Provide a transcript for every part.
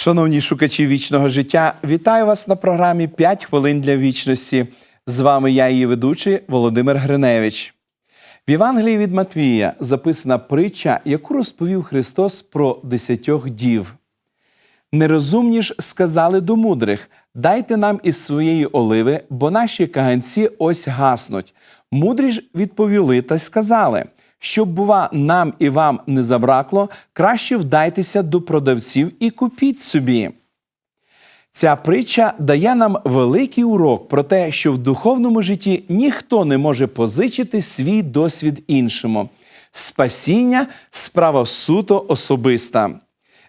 Шановні шукачі вічного життя, вітаю вас на програмі «5 хвилин для вічності. З вами я, її ведучий Володимир Гриневич. В Євангелії від Матвія записана притча, яку розповів Христос про десятьох дів. Нерозумні ж сказали до мудрих: дайте нам із своєї оливи, бо наші каганці ось гаснуть. Мудрі ж відповіли та сказали: щоб, бува, нам і вам не забракло, краще вдайтеся до продавців і купіть собі. Ця притча дає нам великий урок про те, що в духовному житті ніхто не може позичити свій досвід іншому. Спасіння справа суто особиста.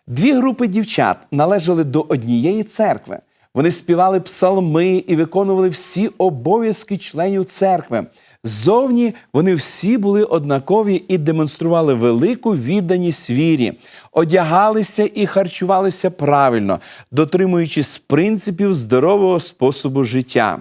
Дві групи дівчат належали до однієї церкви. Вони співали псалми і виконували всі обов'язки членів церкви. Зовні вони всі були однакові і демонстрували велику відданість вірі, одягалися і харчувалися правильно, дотримуючись принципів здорового способу життя.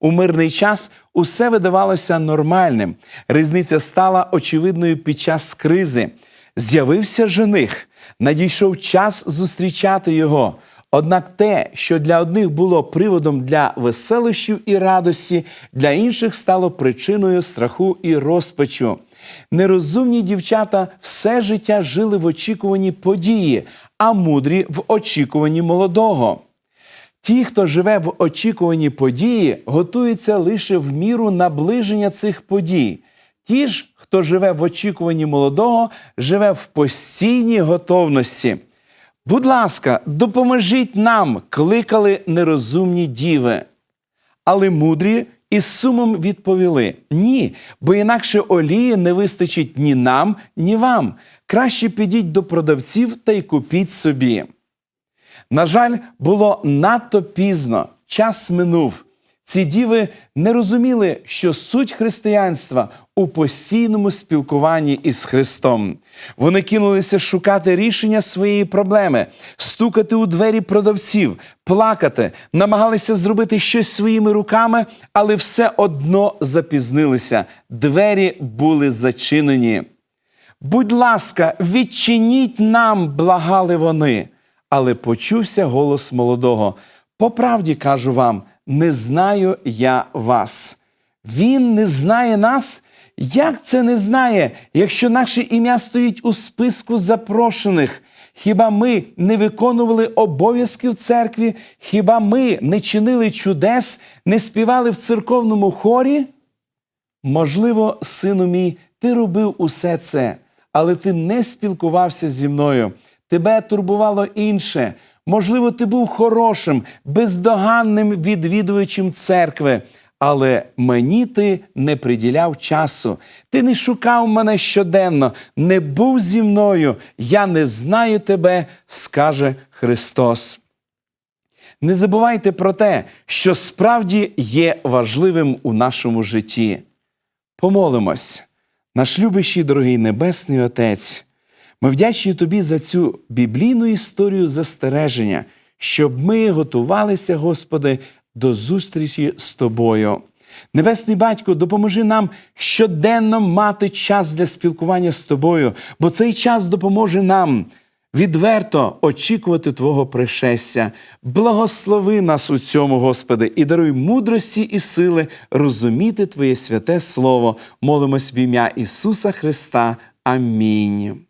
У мирний час усе видавалося нормальним. Різниця стала очевидною під час кризи. З'явився жених, надійшов час зустрічати його. Однак те, що для одних було приводом для веселощів і радості, для інших стало причиною страху і розпачу. Нерозумні дівчата все життя жили в очікуванні події, а мудрі в очікуванні молодого. Ті, хто живе в очікуванні події, готуються лише в міру наближення цих подій. Ті ж, хто живе в очікуванні молодого, живе в постійній готовності. Будь ласка, допоможіть нам, кликали нерозумні діви. Але мудрі із сумом відповіли: ні, бо інакше олії не вистачить ні нам, ні вам. Краще підіть до продавців та й купіть собі. На жаль, було надто пізно, час минув. Ці діви не розуміли, що суть християнства у постійному спілкуванні із Христом. Вони кинулися шукати рішення своєї проблеми, стукати у двері продавців, плакати, намагалися зробити щось своїми руками, але все одно запізнилися. Двері були зачинені. Будь ласка, відчиніть нам, благали вони. Але почувся голос молодого. По правді кажу вам, не знаю я вас. Він не знає нас. Як це не знає, якщо наше ім'я стоїть у списку запрошених? Хіба ми не виконували обов'язки в церкві? Хіба ми не чинили чудес, не співали в церковному хорі? Можливо, сину мій, ти робив усе це, але ти не спілкувався зі мною. Тебе турбувало інше. Можливо, ти був хорошим, бездоганним відвідувачем церкви, але мені ти не приділяв часу. Ти не шукав мене щоденно, не був зі мною. Я не знаю тебе, скаже Христос. Не забувайте про те, що справді є важливим у нашому житті. Помолимось, наш любящий дорогий Небесний Отець. Ми вдячні тобі за цю біблійну історію застереження, щоб ми готувалися, Господи, до зустрічі з тобою. Небесний Батько, допоможи нам щоденно мати час для спілкування з тобою, бо цей час допоможе нам відверто очікувати Твого пришестя. Благослови нас у цьому, Господи, і даруй мудрості і сили розуміти Твоє святе Слово. Молимось в ім'я Ісуса Христа. Амінь.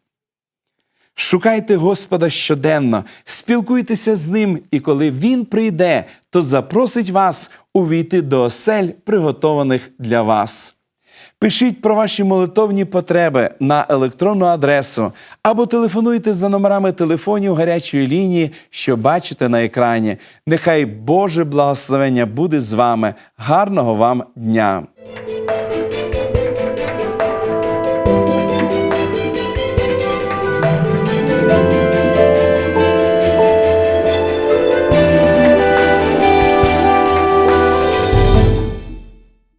Шукайте Господа щоденно, спілкуйтеся з ним, і коли Він прийде, то запросить вас увійти до осель, приготованих для вас. Пишіть про ваші молитовні потреби на електронну адресу або телефонуйте за номерами телефонів гарячої лінії, що бачите на екрані. Нехай Боже благословення буде з вами. Гарного вам дня!